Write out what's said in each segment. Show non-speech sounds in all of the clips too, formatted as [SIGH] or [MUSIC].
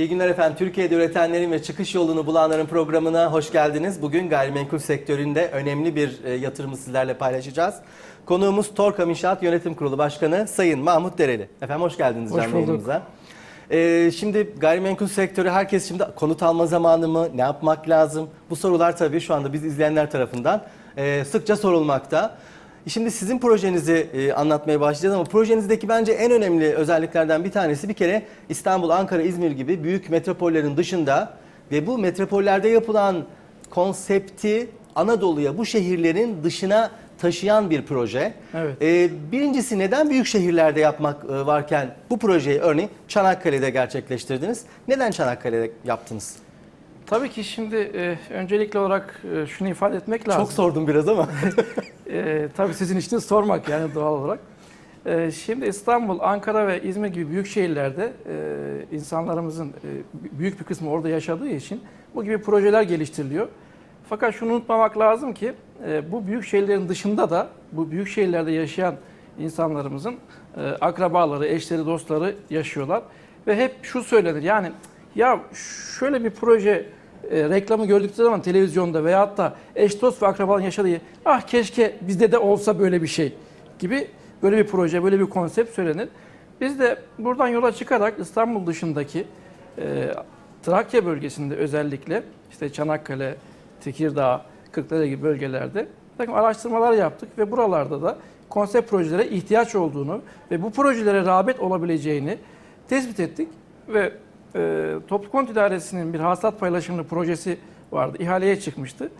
İyi günler efendim. Türkiye'de üretenlerin ve çıkış yolunu bulanların programına hoş geldiniz. Bugün gayrimenkul sektöründe önemli bir e, yatırımı sizlerle paylaşacağız. Konuğumuz Torkam İnşaat Yönetim Kurulu Başkanı Sayın Mahmut Dereli. Efendim hoş geldiniz Hoş canlı yayınımıza. Ee, şimdi gayrimenkul sektörü herkes şimdi konut alma zamanı mı? Ne yapmak lazım? Bu sorular tabii şu anda biz izleyenler tarafından e, sıkça sorulmakta. Şimdi sizin projenizi e, anlatmaya başlayacağız ama projenizdeki bence en önemli özelliklerden bir tanesi bir kere İstanbul, Ankara, İzmir gibi büyük metropollerin dışında ve bu metropollerde yapılan konsepti Anadolu'ya bu şehirlerin dışına taşıyan bir proje. Evet. Ee, birincisi neden büyük şehirlerde yapmak e, varken bu projeyi örneğin Çanakkale'de gerçekleştirdiniz? Neden Çanakkale'de yaptınız? Tabii ki şimdi e, öncelikli olarak e, şunu ifade etmek lazım. Çok sordum biraz ama. [LAUGHS] E, tabii sizin işiniz sormak yani doğal olarak. E, şimdi İstanbul, Ankara ve İzmir gibi büyük şehirlerde e, insanlarımızın e, büyük bir kısmı orada yaşadığı için bu gibi projeler geliştiriliyor. Fakat şunu unutmamak lazım ki e, bu büyük şehirlerin dışında da bu büyük şehirlerde yaşayan insanlarımızın e, akrabaları, eşleri, dostları yaşıyorlar. Ve hep şu söylenir yani ya şöyle bir proje e, reklamı gördükleri zaman televizyonda veyahut da eş dost ve akrabaların yaşadığı ah keşke bizde de olsa böyle bir şey gibi böyle bir proje, böyle bir konsept söylenir. Biz de buradan yola çıkarak İstanbul dışındaki e, Trakya bölgesinde özellikle işte Çanakkale, Tekirdağ, Kırklareli gibi bölgelerde takım araştırmalar yaptık ve buralarda da konsept projelere ihtiyaç olduğunu ve bu projelere rağbet olabileceğini tespit ettik ve e, Toplu Konut İdaresi'nin bir hasılat paylaşımlı projesi vardı. İhaleye çıkmıştı.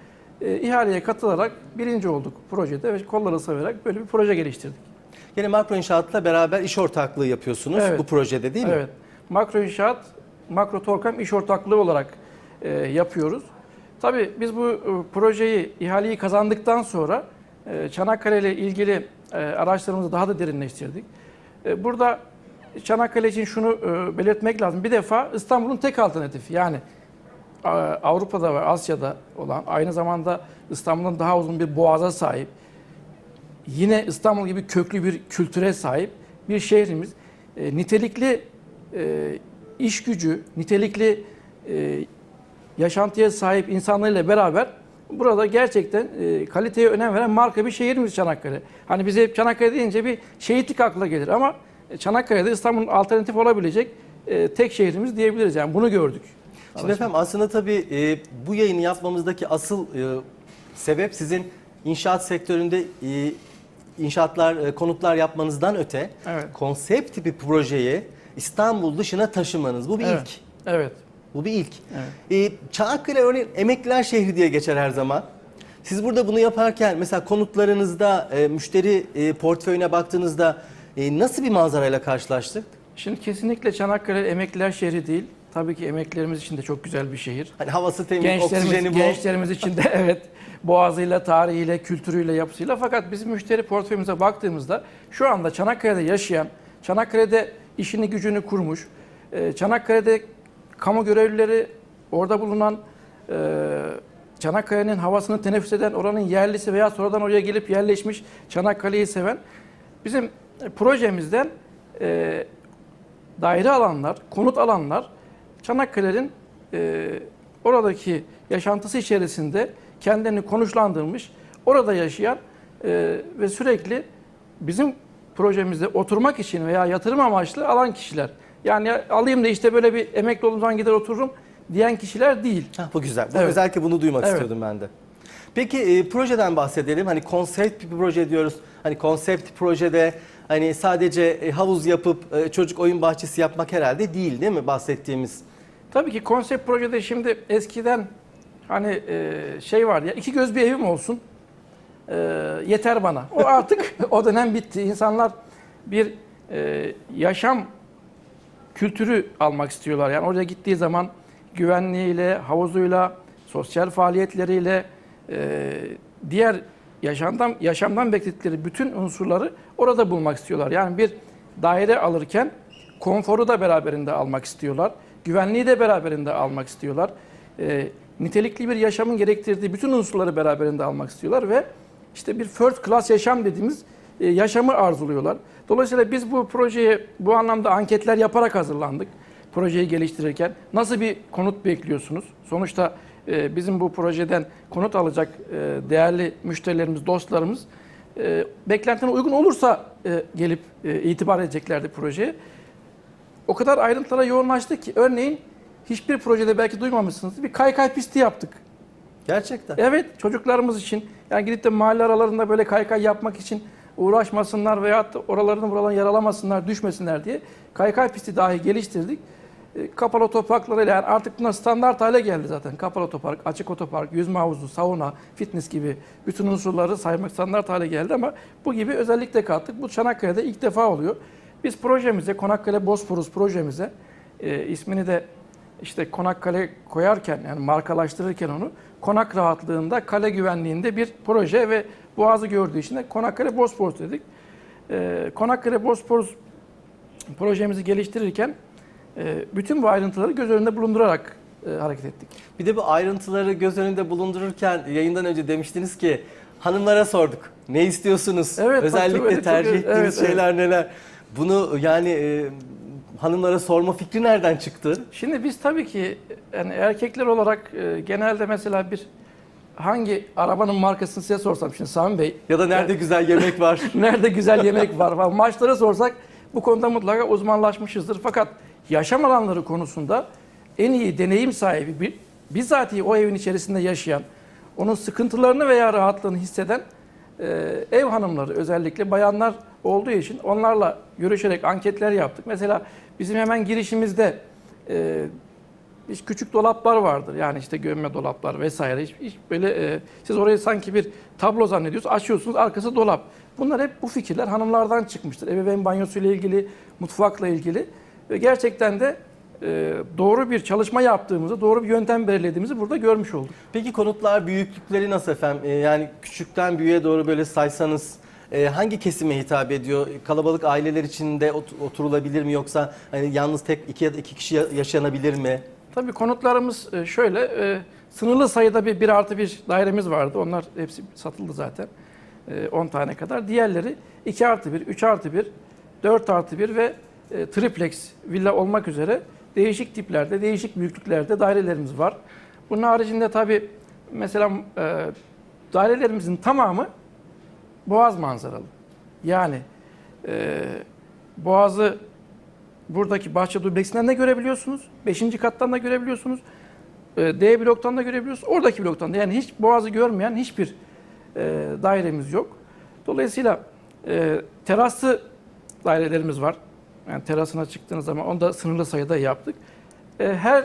E, ihaleye katılarak birinci olduk projede ve kolları sıvayarak böyle bir proje geliştirdik. Yine Makro İnşaat'la beraber iş ortaklığı yapıyorsunuz Evet. bu projede değil mi? Evet. Makro inşaat, makro torkam iş ortaklığı olarak e, yapıyoruz. Tabii biz bu e, projeyi, ihaleyi kazandıktan sonra e, Çanakkale ile ilgili e, araçlarımızı daha da derinleştirdik. E, burada Çanakkale için şunu e, belirtmek lazım. Bir defa İstanbul'un tek alternatifi. Yani e, Avrupa'da ve Asya'da olan aynı zamanda İstanbul'un daha uzun bir boğaza sahip yine İstanbul gibi köklü bir kültüre sahip bir şehrimiz. E, nitelikli iş gücü, nitelikli yaşantıya sahip insanlarıyla beraber burada gerçekten e, kaliteye önem veren marka bir şehrimiz Çanakkale. Hani bize hep Çanakkale deyince bir şehitlik akla gelir ama Çanakkale'de İstanbul'un alternatif olabilecek e, tek şehrimiz diyebiliriz. Yani bunu gördük. Şimdi efendim aslında tabii e, bu yayını yapmamızdaki asıl e, sebep sizin inşaat sektöründe e, inşaatlar, e, konutlar yapmanızdan öte Evet. konsept tipi projeyi İstanbul dışına taşımanız. Bu bir Evet. ilk. Evet. Bu bir ilk. Evet. Ee, Çanakkale örneğin emekliler şehri diye geçer her zaman. Siz burada bunu yaparken mesela konutlarınızda e, müşteri e, portföyüne baktığınızda e, nasıl bir manzarayla karşılaştık? Şimdi kesinlikle Çanakkale emekliler şehri değil. Tabii ki emeklilerimiz için de çok güzel bir şehir. Hani havası temiz, oksijeni Gençlerimiz, bol. gençlerimiz için de [LAUGHS] evet boğazıyla, tarihiyle, kültürüyle, yapısıyla. Fakat bizim müşteri portföyümüze baktığımızda şu anda Çanakkale'de yaşayan, Çanakkale'de işini gücünü kurmuş, e, Çanakkale'de kamu görevlileri, orada bulunan e, Çanakkale'nin havasını teneffüs eden oranın yerlisi veya sonradan oraya gelip yerleşmiş Çanakkale'yi seven bizim projemizden e, daire alanlar, konut alanlar Çanakkale'nin e, oradaki yaşantısı içerisinde kendilerini konuşlandırmış, orada yaşayan e, ve sürekli bizim projemizde oturmak için veya yatırım amaçlı alan kişiler. Yani alayım da işte böyle bir emekli olduğum zaman gider otururum diyen kişiler değil. Hah, bu güzel. Bu Evet. özellikle bunu duymak Evet. istiyordum ben de. Peki e, projeden bahsedelim. Hani konsept bir proje diyoruz. Hani konsept projede hani sadece e, havuz yapıp e, çocuk oyun bahçesi yapmak herhalde değil değil mi bahsettiğimiz? Tabii ki konsept projede şimdi eskiden hani e, şey vardı ya iki göz bir evim olsun yeter bana. O [LAUGHS] artık o dönem bitti. İnsanlar bir yaşam kültürü almak istiyorlar. Yani oraya gittiği zaman güvenliğiyle, havuzuyla, sosyal faaliyetleriyle, diğer yaşamdan yaşamdan bekledikleri bütün unsurları orada bulmak istiyorlar. Yani bir daire alırken konforu da beraberinde almak istiyorlar. Güvenliği de beraberinde almak istiyorlar. E, nitelikli bir yaşamın gerektirdiği bütün unsurları beraberinde almak istiyorlar ve işte bir first class yaşam dediğimiz e, yaşamı arzuluyorlar. Dolayısıyla biz bu projeye bu anlamda anketler yaparak hazırlandık. projeyi geliştirirken nasıl bir konut bekliyorsunuz? Sonuçta e, bizim bu projeden konut alacak e, değerli müşterilerimiz, dostlarımız e, beklentine uygun olursa e, gelip e, itibar edeceklerdi projeye. O kadar ayrıntılara yoğunlaştık ki örneğin hiçbir projede belki duymamışsınız bir kaykay pisti yaptık. Gerçekten. Evet çocuklarımız için yani gidip de mahalle aralarında böyle kaykay yapmak için uğraşmasınlar veyahut da oralarını buralarını yaralamasınlar, düşmesinler diye kaykay pisti dahi geliştirdik. E, Kapalı otoparklarıyla yani artık bunlar standart hale geldi zaten. Kapalı otopark, açık otopark, yüzme havuzu, sauna, fitness gibi bütün unsurları saymak standart hale geldi ama bu gibi özellik de kattık. Bu Çanakkale'de ilk defa oluyor. Biz projemize, Konakkale Bosporus projemize e, ismini de işte Konakkale koyarken yani markalaştırırken onu konak rahatlığında, kale güvenliğinde bir proje ve boğazı gördüğü için de Konakkale Bosporus dedik. Ee, Konakkale Bosporus projemizi geliştirirken e, bütün bu ayrıntıları göz önünde bulundurarak e, hareket ettik. Bir de bu ayrıntıları göz önünde bulundururken yayından önce demiştiniz ki hanımlara sorduk. Ne istiyorsunuz? Evet, Özellikle çok- tercih evet, ettiğiniz evet. şeyler neler? Bunu yani e, hanımlara sorma fikri nereden çıktı? Şimdi biz tabii ki yani erkekler olarak e, genelde mesela bir hangi arabanın markasını size sorsam şimdi Sami Bey Ya da nerede güzel yemek var? [LAUGHS] Nerede güzel yemek var falan. Maçlara sorsak bu konuda mutlaka uzmanlaşmışızdır. Fakat yaşam alanları konusunda en iyi deneyim sahibi, bi- bizatihi o evin içerisinde yaşayan, onun sıkıntılarını veya rahatlığını hisseden e, ev hanımları özellikle bayanlar olduğu için onlarla görüşerek anketler yaptık. Mesela bizim hemen girişimizde e, hiç küçük dolaplar vardır. Yani işte gömme dolaplar vesaire. Hiç, hiç böyle e, siz orayı sanki bir tablo zannediyorsunuz. Açıyorsunuz arkası dolap. Bunlar hep bu fikirler hanımlardan çıkmıştır. Ebeveyn banyosuyla ilgili, mutfakla ilgili. Ve gerçekten de e, doğru bir çalışma yaptığımızı, doğru bir yöntem belirlediğimizi burada görmüş olduk. Peki konutlar büyüklükleri nasıl efendim? E, yani küçükten büyüğe doğru böyle saysanız e, hangi kesime hitap ediyor? Kalabalık aileler içinde ot- oturulabilir mi yoksa hani yalnız tek iki ya da iki kişi ya- yaşanabilir mi? Tabii konutlarımız e, şöyle, e, sınırlı sayıda bir 1 artı bir dairemiz vardı. Onlar hepsi satıldı zaten. E, 10 tane kadar. Diğerleri 2 artı 1, 3 artı 1, 4 artı 1 ve e, triplex villa olmak üzere değişik tiplerde, değişik büyüklüklerde dairelerimiz var. Bunun haricinde tabii mesela e, dairelerimizin tamamı boğaz manzaralı. Yani e, boğazı buradaki bahçe dubleksinden de görebiliyorsunuz. Beşinci kattan da görebiliyorsunuz. E, D bloktan da görebiliyorsunuz. Oradaki bloktan da yani hiç boğazı görmeyen hiçbir e, dairemiz yok. Dolayısıyla e, teraslı dairelerimiz var. Yani terasına çıktığınız zaman onu da sınırlı sayıda yaptık. E, her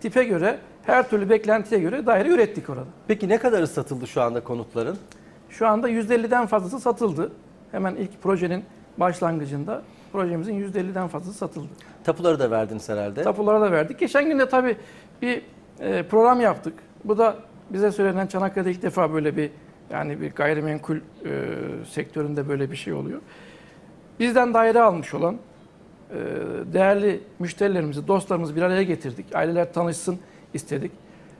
tipe göre, her türlü beklentiye göre daire ürettik orada. Peki ne kadarı satıldı şu anda konutların? Şu anda %50'den fazlası satıldı. Hemen ilk projenin başlangıcında projemizin %50'den fazlası satıldı. Tapuları da verdiniz herhalde. Tapulara da verdik. Geçen gün de tabii bir e, program yaptık. Bu da bize söylenen Çanakkale'de ilk defa böyle bir yani bir gayrimenkul e, sektöründe böyle bir şey oluyor. Bizden daire almış olan değerli müşterilerimizi, dostlarımızı bir araya getirdik. Aileler tanışsın istedik.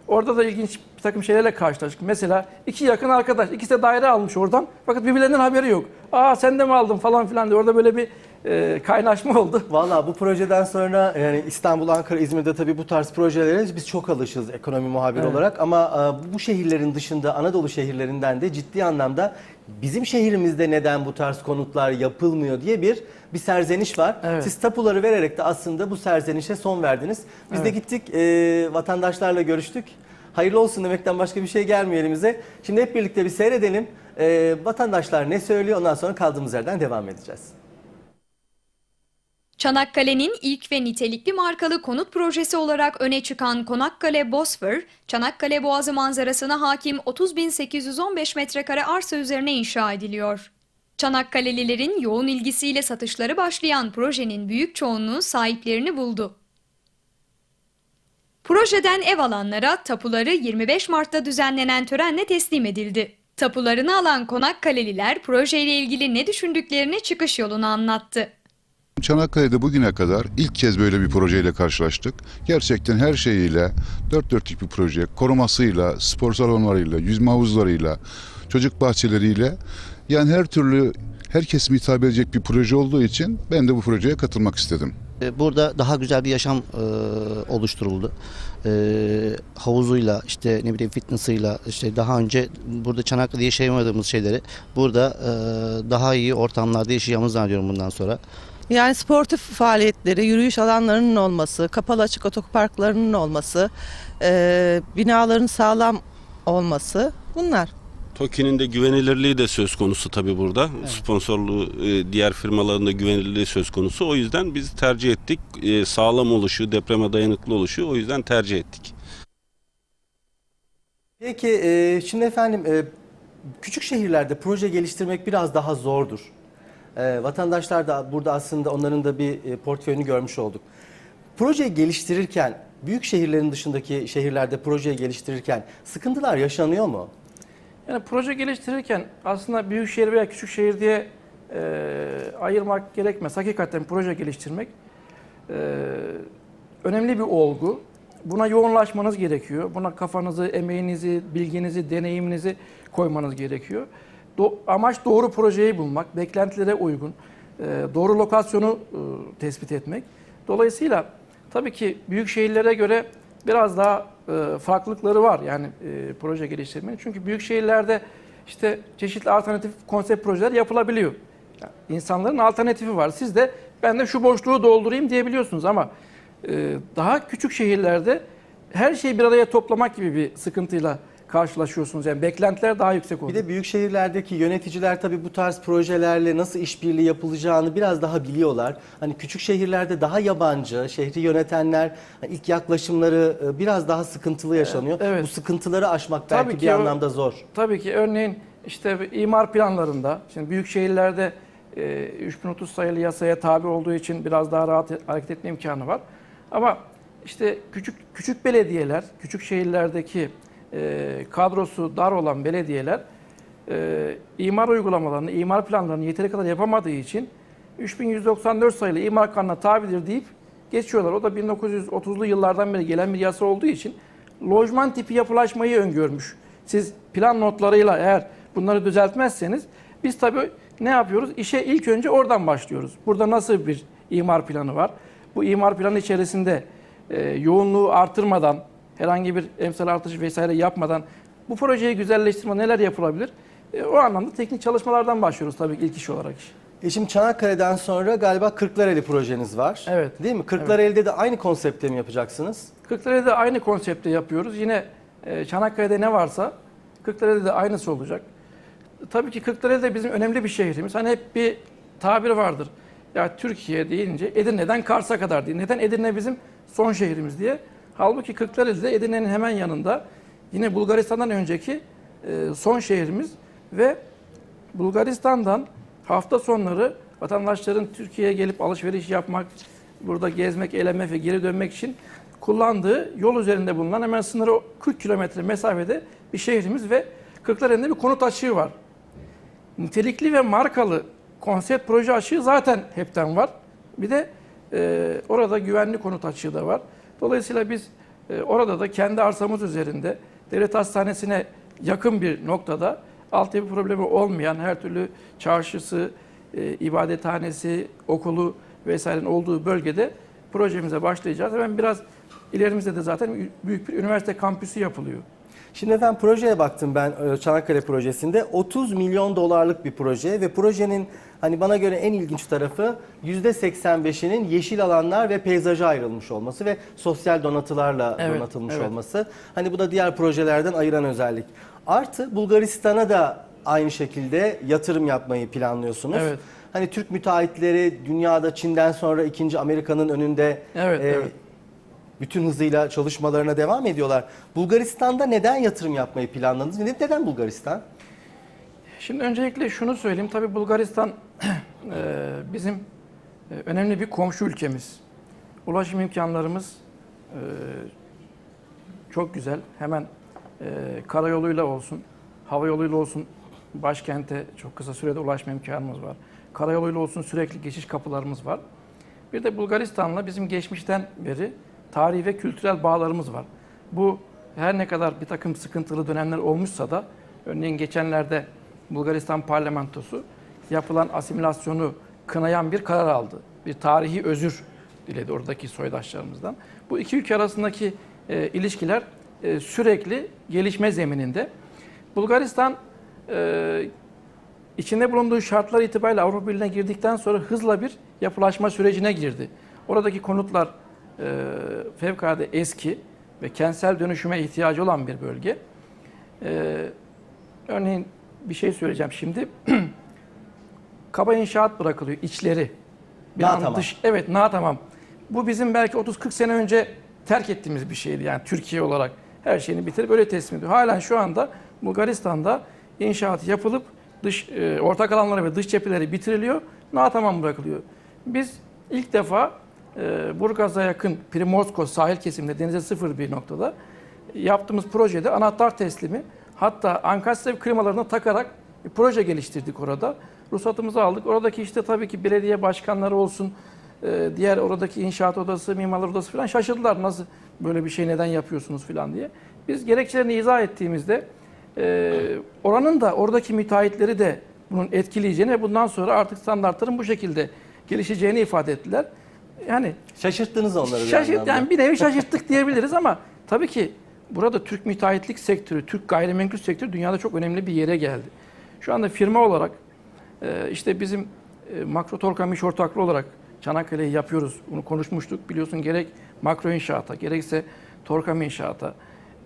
Orada da ilginç bir takım şeylerle karşılaştık. Mesela iki yakın arkadaş, ikisi de daire almış oradan. Fakat birbirlerinden haberi yok. Aa sen de mi aldın falan filan diye. Orada böyle bir e, kaynaşma oldu. [LAUGHS] Valla bu projeden sonra yani İstanbul, Ankara, İzmir'de tabii bu tarz projelere biz çok alışığız ekonomi muhabiri Evet. olarak ama e, bu şehirlerin dışında Anadolu şehirlerinden de ciddi anlamda bizim şehrimizde neden bu tarz konutlar yapılmıyor diye bir bir serzeniş var. Evet. Siz tapuları vererek de aslında bu serzenişe son verdiniz. Biz de Evet. gittik e, vatandaşlarla görüştük. Hayırlı olsun demekten başka bir şey gelmiyor elimize. Şimdi hep birlikte bir seyredelim. E, vatandaşlar ne söylüyor ondan sonra kaldığımız yerden devam edeceğiz. Çanakkale'nin ilk ve nitelikli markalı konut projesi olarak öne çıkan Konakkale Bosfor, Çanakkale Boğazı manzarasına hakim 30.815 metrekare arsa üzerine inşa ediliyor. Çanakkale'lilerin yoğun ilgisiyle satışları başlayan projenin büyük çoğunluğu sahiplerini buldu. Projeden ev alanlara tapuları 25 Mart'ta düzenlenen törenle teslim edildi. Tapularını alan Konakkaleliler projeyle ilgili ne düşündüklerini çıkış yolunu anlattı. Çanakkale'de bugüne kadar ilk kez böyle bir projeyle karşılaştık. Gerçekten her şeyiyle, dört dörtlük bir proje, korumasıyla, spor salonlarıyla, yüzme havuzlarıyla, çocuk bahçeleriyle yani her türlü herkes hitap edecek bir proje olduğu için ben de bu projeye katılmak istedim. E, Burada daha güzel bir yaşam e, oluşturuldu. E, havuzuyla işte ne bileyim fitness'ıyla işte daha önce burada Çanakkale'de yaşayamadığımız şeyleri burada e, daha iyi ortamlarda yaşayacağımızı zannediyorum bundan sonra. Yani sportif faaliyetleri, yürüyüş alanlarının olması, kapalı açık otoparklarının olması, e, binaların sağlam olması bunlar. TOKİ'nin de güvenilirliği de söz konusu tabii burada. Sponsorluğu e, diğer firmaların da güvenilirliği söz konusu. O yüzden biz tercih ettik. E, Sağlam oluşu, depreme dayanıklı oluşu o yüzden tercih ettik. Peki e, şimdi efendim küçük şehirlerde proje geliştirmek biraz daha zordur. E, vatandaşlar da burada aslında onların da bir e, portföyünü görmüş olduk. Projeyi geliştirirken büyük şehirlerin dışındaki şehirlerde projeyi geliştirirken sıkıntılar yaşanıyor mu? Yani proje geliştirirken aslında büyük şehir veya küçük şehir diye e, ayırmak gerekmez. Hakikaten proje geliştirmek e, önemli bir olgu. Buna yoğunlaşmanız gerekiyor. Buna kafanızı, emeğinizi, bilginizi, deneyiminizi koymanız gerekiyor. Do- amaç doğru projeyi bulmak, beklentilere uygun, e, doğru lokasyonu e, tespit etmek. Dolayısıyla tabii ki büyük şehirlere göre biraz daha e, farklılıkları var yani e, proje geliştirmenin. Çünkü büyük şehirlerde işte çeşitli alternatif konsept projeler yapılabiliyor. Yani insanların alternatifi var. Siz de ben de şu boşluğu doldurayım diyebiliyorsunuz ama e, daha küçük şehirlerde her şeyi bir araya toplamak gibi bir sıkıntıyla karşılaşıyorsunuz. Yani beklentiler daha yüksek Bir oluyor. de büyük şehirlerdeki yöneticiler tabii bu tarz projelerle nasıl işbirliği yapılacağını biraz daha biliyorlar. Hani küçük şehirlerde daha yabancı, şehri yönetenler hani ilk yaklaşımları e, biraz daha sıkıntılı yaşanıyor. evet. Bu sıkıntıları aşmak Tabii belki ki bir anlamda zor. Tabii ki örneğin işte bir imar planlarında, şimdi büyük şehirlerde e, 3030 sayılı yasaya tabi olduğu için biraz daha rahat hareket etme imkanı var. Ama işte küçük küçük belediyeler, küçük şehirlerdeki e, kadrosu dar olan belediyeler e, imar uygulamalarını, imar planlarını yeteri kadar yapamadığı için 3194 sayılı imar kanuna tabidir deyip geçiyorlar. O da 1930'lu yıllardan beri gelen bir yasa olduğu için lojman tipi yapılaşmayı öngörmüş. Siz plan notlarıyla eğer bunları düzeltmezseniz biz tabii ne yapıyoruz? İşe ilk önce oradan başlıyoruz. Burada nasıl bir imar planı var? Bu imar planı içerisinde e, yoğunluğu artırmadan, herhangi bir emsal artışı vesaire yapmadan bu projeyi güzelleştirme neler yapılabilir? E, o anlamda teknik çalışmalardan başlıyoruz tabii ki ilk iş olarak. E şimdi Çanakkale'den sonra galiba Kırklareli projeniz var. Evet. Değil mi? Kırklareli'de de aynı konsepte mi yapacaksınız? Kırklareli'de aynı konsepte yapıyoruz. Yine e, Çanakkale'de ne varsa Kırklareli'de de aynısı olacak. Tabii ki Kırklareli de bizim önemli bir şehrimiz. Hani hep bir tabir vardır. Ya Türkiye deyince Edirne'den Kars'a kadar diye. Neden Edirne bizim son şehrimiz diye. Halbuki Kırklareli de Edirne'nin hemen yanında yine Bulgaristan'dan önceki e, son şehrimiz ve Bulgaristan'dan hafta sonları vatandaşların Türkiye'ye gelip alışveriş yapmak, burada gezmek, eğlenmek ve geri dönmek için kullandığı yol üzerinde bulunan hemen sınırı 40 kilometre mesafede bir şehrimiz ve Kırklareli'nde bir konut açığı var. Nitelikli ve markalı konsept proje açığı zaten hepten var. Bir de e, orada güvenli konut açığı da var. Dolayısıyla biz e, orada da kendi arsamız üzerinde devlet hastanesine yakın bir noktada altyapı problemi olmayan her türlü çarşısı, e, ibadethanesi, okulu vesairenin olduğu bölgede projemize başlayacağız. Hemen biraz ilerimizde de zaten büyük bir üniversite kampüsü yapılıyor. Şimdi efendim projeye baktım ben e, Çanakkale projesinde. 30 milyon dolarlık bir proje ve projenin hani bana göre en ilginç tarafı %85'inin yeşil alanlar ve peyzaja ayrılmış olması ve sosyal donatılarla Evet, donatılmış evet. olması. Hani bu da diğer projelerden ayıran özellik. Artı Bulgaristan'a da aynı şekilde yatırım yapmayı planlıyorsunuz. Evet. Hani Türk müteahhitleri dünyada Çin'den sonra ikinci Amerika'nın önünde Evet, e, evet. Bütün hızıyla çalışmalarına devam ediyorlar. Bulgaristan'da neden yatırım yapmayı planladınız? Ne- Neden Bulgaristan? Şimdi öncelikle şunu söyleyeyim. Tabii Bulgaristan [CLEARS THROAT] e, bizim e, önemli bir komşu ülkemiz. Ulaşım imkanlarımız e, çok güzel. Hemen karayoluyla olsun, hava yoluyla olsun başkente çok kısa sürede ulaşma imkanımız var. Karayoluyla olsun sürekli geçiş kapılarımız var. Bir de Bulgaristan'la bizim geçmişten beri tarihi ve kültürel bağlarımız var. Bu her ne kadar bir takım sıkıntılı dönemler olmuşsa da örneğin geçenlerde Bulgaristan parlamentosu yapılan asimilasyonu kınayan bir karar aldı. Bir tarihi özür diledi oradaki soydaşlarımızdan. Bu iki ülke arasındaki e, ilişkiler e, sürekli gelişme zemininde. Bulgaristan e, içinde bulunduğu şartlar itibariyle Avrupa Birliği'ne girdikten sonra hızla bir yapılaşma sürecine girdi. Oradaki konutlar fevkalade eski ve kentsel dönüşüme ihtiyacı olan bir bölge. E, örneğin bir şey söyleyeceğim şimdi. [CLEARS THROAT] Kaba inşaat bırakılıyor içleri. An tamam. evet, na tamam. Bu bizim belki 30-40 sene önce terk ettiğimiz bir şeydi. Yani Türkiye olarak her şeyini bitirip öyle teslim ediyor. Halen şu anda Bulgaristan'da inşaat yapılıp dış e, ortak alanları ve dış cepheleri bitiriliyor. Na tamam bırakılıyor. Biz ilk defa e, Burgaz'a yakın Primorsko sahil kesiminde denize sıfır bir noktada yaptığımız projede anahtar teslimi hatta Ankastre klimalarına takarak bir proje geliştirdik orada. Ruhsatımızı aldık. Oradaki işte tabii ki belediye başkanları olsun, e, diğer oradaki inşaat odası, mimarlar odası falan şaşırdılar. Nasıl böyle bir şey neden yapıyorsunuz falan diye. Biz gerekçelerini izah ettiğimizde e, oranın da oradaki müteahhitleri de bunun etkileyeceğini ve bundan sonra artık standartların bu şekilde gelişeceğini ifade ettiler. Yani Şaşırttınız onları bir Şaşırt, anlamda. yani bir nevi şaşırttık diyebiliriz ama tabii ki burada Türk müteahhitlik sektörü, Türk gayrimenkul sektörü dünyada çok önemli bir yere geldi. Şu anda firma olarak e, işte bizim e, Makro Torkam İş Ortaklığı olarak Çanakkale'yi yapıyoruz. Bunu konuşmuştuk. Biliyorsun gerek makro inşaata, gerekse Torkam inşaata.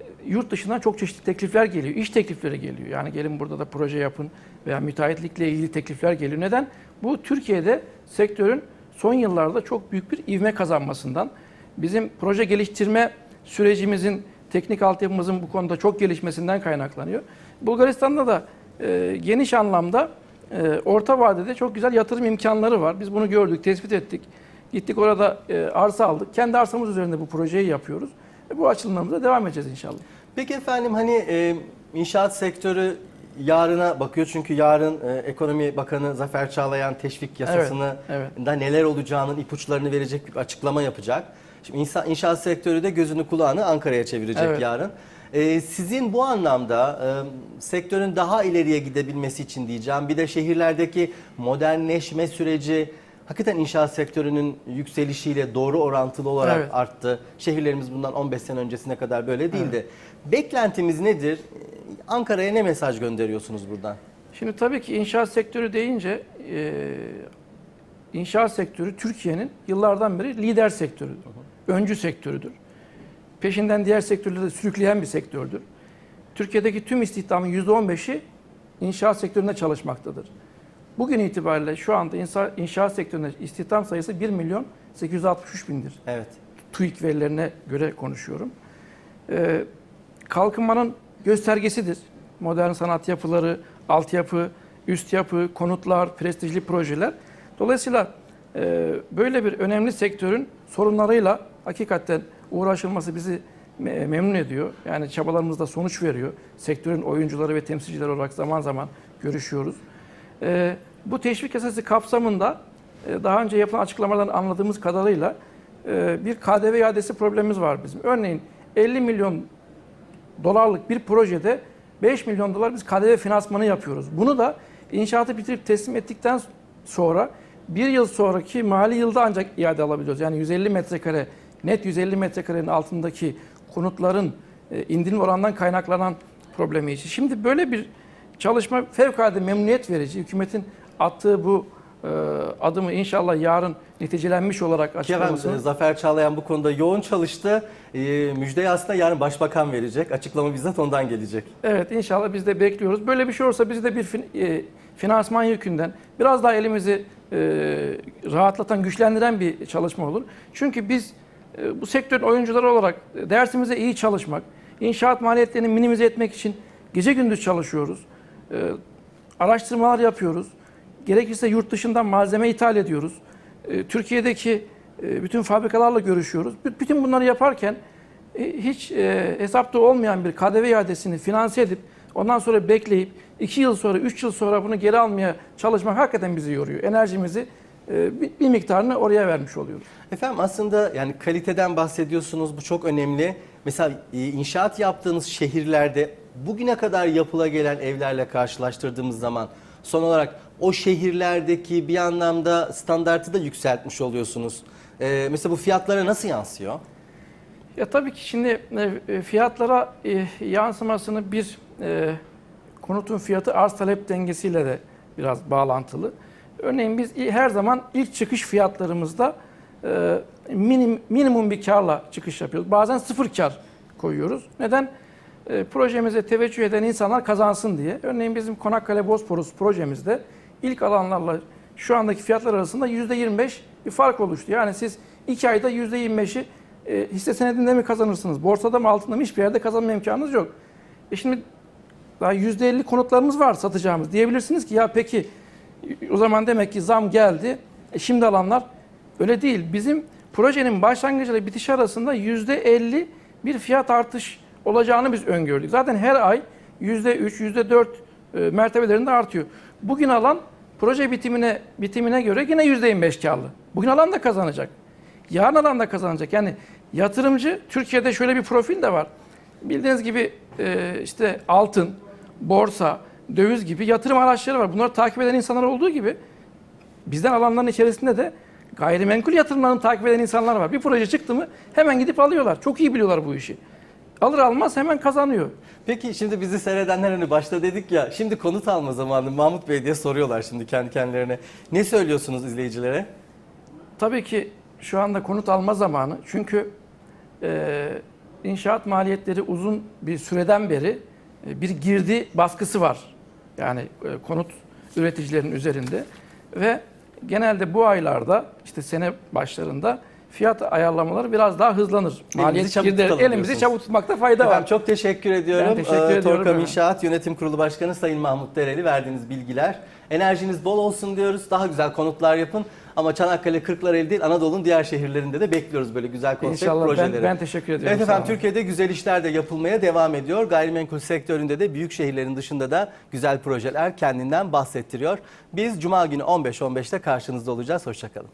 e, Yurt dışından çok çeşitli teklifler geliyor. İş teklifleri geliyor. Yani gelin burada da proje yapın veya müteahhitlikle ilgili teklifler geliyor. Neden? Bu Türkiye'de sektörün son yıllarda çok büyük bir ivme kazanmasından, bizim proje geliştirme sürecimizin, teknik altyapımızın bu konuda çok gelişmesinden kaynaklanıyor. Bulgaristan'da da e, geniş anlamda e, orta vadede çok güzel yatırım imkanları var. Biz bunu gördük, tespit ettik. Gittik orada e, arsa aldık. Kendi arsamız üzerinde bu projeyi yapıyoruz. Ve bu açılımlarımıza devam edeceğiz inşallah. Peki efendim hani e, inşaat sektörü yarına bakıyor çünkü yarın e, Ekonomi Bakanı Zafer Çağlayan teşvik yasasını evet. da neler olacağının ipuçlarını verecek bir açıklama yapacak. Şimdi insan, inşaat sektörü de gözünü kulağını Ankara'ya çevirecek Evet. yarın. E, sizin bu anlamda e, sektörün daha ileriye gidebilmesi için diyeceğim bir de şehirlerdeki modernleşme süreci hakikaten inşaat sektörünün yükselişiyle doğru orantılı olarak Evet. arttı. Şehirlerimiz bundan 15 sene öncesine kadar böyle değildi. Beklentimiz nedir? Ankara'ya ne mesaj gönderiyorsunuz buradan? Şimdi tabii ki inşaat sektörü deyince e, inşaat sektörü Türkiye'nin yıllardan beri lider sektörüdür. Öncü sektörüdür. Peşinden diğer sektörleri de sürükleyen bir sektördür. Türkiye'deki tüm istihdamın %15'i inşaat sektöründe çalışmaktadır. Bugün itibariyle şu anda inşaat, inşaat sektöründe istihdam sayısı 1 milyon 863 bindir. Evet. TÜİK verilerine göre konuşuyorum. Ee, kalkınmanın göstergesidir. Modern sanat yapıları, altyapı, üst yapı, konutlar, prestijli projeler. Dolayısıyla e, böyle bir önemli sektörün sorunlarıyla hakikaten uğraşılması bizi me- memnun ediyor. Yani çabalarımızda sonuç veriyor. Sektörün oyuncuları ve temsilcileri olarak zaman zaman görüşüyoruz. Ee, bu teşvik yasası kapsamında e, daha önce yapılan açıklamalardan anladığımız kadarıyla e, bir KDV iadesi problemimiz var bizim. Örneğin 50 milyon dolarlık bir projede 5 milyon dolar biz KDV finansmanı yapıyoruz. Bunu da inşaatı bitirip teslim ettikten sonra bir yıl sonraki mali yılda ancak iade alabiliyoruz. Yani 150 metrekare, net 150 metrekarenin altındaki konutların e, indirim oranından kaynaklanan problemi için. Şimdi böyle bir çalışma fevkalade memnuniyet verici. Hükümetin attığı bu adımı inşallah yarın neticelenmiş olarak açıklamasını Zafer Çağlayan bu konuda yoğun çalıştı. E, müjdeyi aslında yarın Başbakan verecek. Açıklama bizzat ondan gelecek. Evet inşallah biz de bekliyoruz. Böyle bir şey olursa biz de bir fin- e, finansman yükünden biraz daha elimizi e, rahatlatan, güçlendiren bir çalışma olur. Çünkü biz e, bu sektörün oyuncuları olarak dersimize iyi çalışmak, inşaat maliyetlerini minimize etmek için gece gündüz çalışıyoruz. E, araştırmalar yapıyoruz. Gerekirse yurt dışından malzeme ithal ediyoruz. E, Türkiye'deki e, bütün fabrikalarla görüşüyoruz. Bütün bunları yaparken e, hiç e, hesapta olmayan bir KDV iadesini finanse edip ondan sonra bekleyip 2 yıl sonra 3 yıl sonra bunu geri almaya çalışmak hakikaten bizi yoruyor. Enerjimizi bir, miktarını oraya vermiş oluyoruz. Efendim aslında yani kaliteden bahsediyorsunuz bu çok önemli. Mesela inşaat yaptığınız şehirlerde bugüne kadar yapıla gelen evlerle karşılaştırdığımız zaman son olarak o şehirlerdeki bir anlamda standartı da yükseltmiş oluyorsunuz. Ee, mesela bu fiyatlara nasıl yansıyor? Ya tabii ki şimdi e, fiyatlara e, yansımasını bir e, konutun fiyatı arz talep dengesiyle de biraz bağlantılı. Örneğin biz her zaman ilk çıkış fiyatlarımızda e, minim, minimum bir karla çıkış yapıyoruz. Bazen sıfır kar koyuyoruz. Neden? E, projemize teveccüh eden insanlar kazansın diye. Örneğin bizim Konakkale Bosporus projemizde ilk alanlarla şu andaki fiyatlar arasında %25 bir fark oluştu. Yani siz iki ayda %25'i e, hisse senedinde mi kazanırsınız, borsada mı altında mı hiçbir yerde kazanma imkanınız yok. E şimdi daha %50 konutlarımız var satacağımız. Diyebilirsiniz ki ya peki o zaman demek ki zam geldi. E şimdi alanlar öyle değil. Bizim projenin başlangıcıyla bitişi arasında %50 bir fiyat artış olacağını biz öngördük. Zaten her ay %3, %4 e, mertebelerinde artıyor. Bugün alan proje bitimine bitimine göre yine %25 karlı. Bugün alan da kazanacak. Yarın alan da kazanacak. Yani yatırımcı Türkiye'de şöyle bir profil de var. Bildiğiniz gibi e, işte altın, borsa, döviz gibi yatırım araçları var. Bunları takip eden insanlar olduğu gibi bizden alanların içerisinde de gayrimenkul yatırımlarını takip eden insanlar var. Bir proje çıktı mı hemen gidip alıyorlar. Çok iyi biliyorlar bu işi. Alır almaz hemen kazanıyor. Peki şimdi bizi seyredenler hani başta dedik ya şimdi konut alma zamanı Mahmut Bey diye soruyorlar şimdi kendi kendilerine. Ne söylüyorsunuz izleyicilere? Tabii ki şu anda konut alma zamanı. Çünkü e, inşaat maliyetleri uzun bir süreden beri e, bir girdi baskısı var. Yani e, konut üreticilerin üzerinde ve genelde bu aylarda işte sene başlarında fiyat ayarlamaları biraz daha hızlanır. Maliyet çabuk tutalım elimizi çabuk tutmakta fayda Efendim var. çok teşekkür ediyorum. Ben teşekkür Ee, ediyorum Torkam. İnşaat Yönetim Kurulu Başkanı Sayın Mahmut Dereli verdiğiniz bilgiler. Enerjiniz bol olsun diyoruz. Daha güzel konutlar yapın. Ama Çanakkale, Kırklareli değil Anadolu'nun diğer şehirlerinde de bekliyoruz böyle güzel konsept İnşallah ben, projeleri. ben teşekkür ediyorum. Evet efendim. Türkiye'de güzel işler de yapılmaya devam ediyor. Gayrimenkul sektöründe de büyük şehirlerin dışında da güzel projeler kendinden bahsettiriyor. Biz Cuma günü 15.15'te karşınızda olacağız. Hoşçakalın.